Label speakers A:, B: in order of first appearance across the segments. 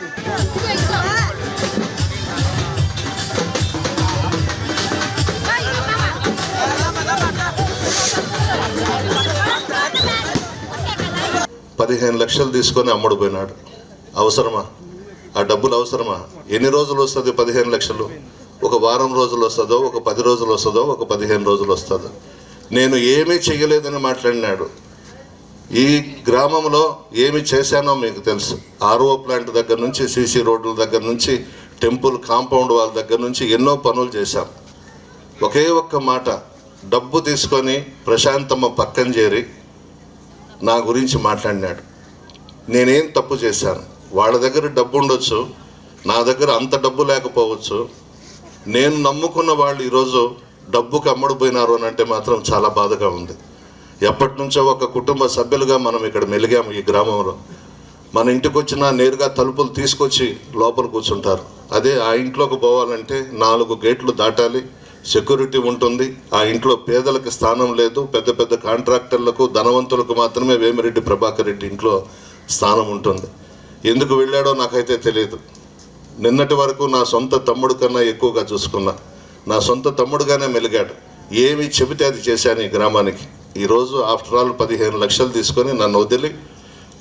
A: పదిహేను లక్షలు తీసుకొని అమ్ముడు పోయినాడు. అవసరమా? ఆ డబ్బులు అవసరమా? ఎన్ని రోజులు వస్తుంది పదిహేను లక్షలు? ఒక వారం రోజులు వస్తుందో ఒక పది రోజులు వస్తుందో ఒక పదిహేను రోజులు వస్తుందో. నేను ఏమీ చేయలేదని మాట్లాడినాడు. ఈ గ్రామంలో ఏమి చేశానో మీకు తెలుసు. ఆర్ఓ ప్లాంట్ దగ్గర నుంచి సీసీ రోడ్ల దగ్గర నుంచి టెంపుల్ కాంపౌండ్ వాళ్ళ దగ్గర నుంచి ఎన్నో పనులు చేశాం. ఒకే ఒక్క మాట డబ్బు తీసుకొని ప్రశాంతమ్మ పక్కన చేరి నా గురించి మాట్లాడినాడు. నేనేం తప్పు చేశాను? వాళ్ళ దగ్గర డబ్బు ఉండొచ్చు నా దగ్గర అంత డబ్బు లేకపోవచ్చు. నేను నమ్ముకున్న వాళ్ళు ఈరోజు డబ్బుకి అమ్ముడుపోయినారు అని అంటే మాత్రం చాలా బాధగా ఉంది. ఎప్పటి నుంచో ఒక కుటుంబ సభ్యులుగా మనం ఇక్కడ మెలిగాము ఈ గ్రామంలో. మన ఇంటికి వచ్చిన నేరుగా తలుపులు తీసుకొచ్చి లోపల కూర్చుంటారు. అదే ఆ ఇంట్లోకి పోవాలంటే నాలుగు గేట్లు దాటాలి సెక్యూరిటీ ఉంటుంది. ఆ ఇంట్లో పేదలకు స్థానం లేదు పెద్ద పెద్ద కాంట్రాక్టర్లకు ధనవంతులకు మాత్రమే వేమిరెడ్డి ప్రభాకర్ రెడ్డి ఇంట్లో స్థానం ఉంటుంది. ఎందుకు వెళ్ళాడో నాకైతే తెలియదు నిన్నటి వరకు నా సొంత తమ్ముడు కన్నా ఎక్కువగా చూసుకున్నా. నా సొంత తమ్ముడుగానే మెలిగాడు. ఏమి చెబితే అది చేశాను ఈ గ్రామానికి. ఈరోజు ఆఫ్టర్ ఆల్ పదిహేను లక్షలు తీసుకొని నన్ను వదిలి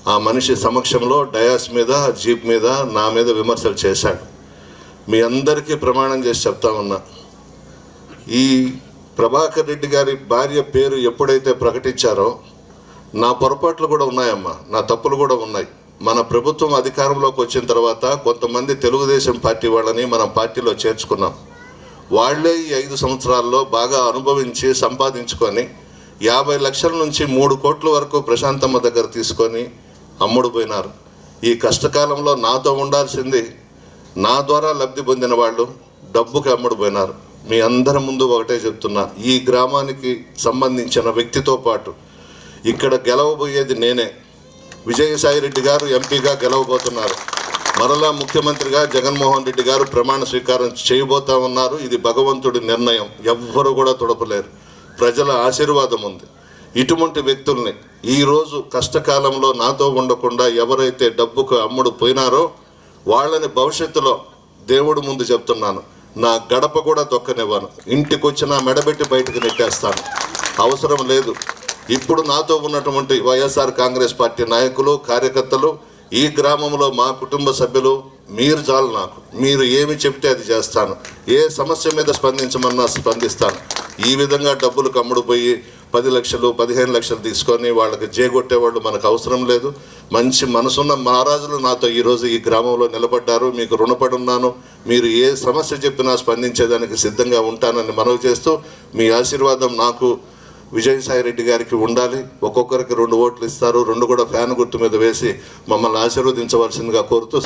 A: ఆ మనిషి సమక్షంలో డయాస్ మీద జీప్ మీద నా మీద విమర్శలు చేశాడు. మీ అందరికీ ప్రమాణం చేసి చెప్తా ఉన్నా. ఈ ప్రభాకర్ రెడ్డి గారి భార్య పేరు ఎప్పుడైతే ప్రకటించారో నా పొరపాట్లు కూడా ఉన్నాయమ్మా. నా తప్పులు కూడా ఉన్నాయి. మన ప్రభుత్వం అధికారంలోకి వచ్చిన తర్వాత కొంతమంది తెలుగుదేశం పార్టీ వాళ్ళని మనం పార్టీలో చేర్చుకున్నాం. వాళ్ళే ఈ ఐదు సంవత్సరాల్లో బాగా అనుభవించి సంపాదించుకొని యాభై లక్షల నుంచి మూడు కోట్ల వరకు ప్రశాంతమ్మ దగ్గర తీసుకొని అమ్ముడు పోయినారు. ఈ కష్టకాలంలో నాతో ఉండాల్సింది నా ద్వారా లబ్ధి పొందిన వాళ్ళు డబ్బుకి అమ్ముడు పోయినారు. మీ అందరి ముందు ఒకటే చెప్తున్నా ఈ గ్రామానికి సంబంధించిన వ్యక్తితో పాటు ఇక్కడ గెలవబోయేది నేనే. విజయసాయి రెడ్డి గారు ఎంపీగా గెలవబోతున్నారు. మరలా ముఖ్యమంత్రిగా జగన్మోహన్ రెడ్డి గారు ప్రమాణ స్వీకారం చేయబోతా ఉన్నారు. ఇది భగవంతుడి నిర్ణయం. ఎవ్వరు కూడా తొడపలేరు. ప్రజల ఆశీర్వాదం ఉంది. ఇటువంటి వ్యక్తుల్ని ఈరోజు కష్టకాలంలో నాతో ఉండకుండా ఎవరైతే డబ్బుకు అమ్ముడు పోయినారో వాళ్ళని భవిష్యత్తులో దేవుడు ముందు చెప్తున్నాను. నా గడప కూడా తొక్కనివ్వను. ఇంటికి వచ్చిన మెడబెట్టి బయటకు నెట్టేస్తాను. అవసరం లేదు. ఇప్పుడు నాతో ఉన్నటువంటి వైఎస్ఆర్ కాంగ్రెస్ పార్టీ నాయకులు కార్యకర్తలు ఈ గ్రామంలో మా కుటుంబ సభ్యులు మీరు చాలు నాకు. మీరు ఏమి చెప్తే అది చేస్తాను. ఏ సమస్య మీద స్పందించమన్నా స్పందిస్తాను. ఈ విధంగా డబ్బులు కమ్ముడు పోయి పది లక్షలు పదిహేను లక్షలు తీసుకొని వాళ్ళకి జేగొట్టేవాళ్ళు మనకు అవసరం లేదు. మంచి మనసున్న మహారాజులు నాతో ఈరోజు ఈ గ్రామంలో నిలబడ్డారు. మీకు రుణపడి ఉన్నాను మీరు ఏ సమస్య చెప్పినా స్పందించేదానికి సిద్ధంగా ఉంటానని మనవి చేస్తూ మీ ఆశీర్వాదం నాకు విజయసాయి రెడ్డి గారికి ఉండాలి. ఒక్కొక్కరికి రెండు ఓట్లు ఇస్తారు. రెండు కూడా ఫ్యాన్ గుర్తు మీద వేసి మమ్మల్ని ఆశీర్వదించవలసిందిగా కోరుతూ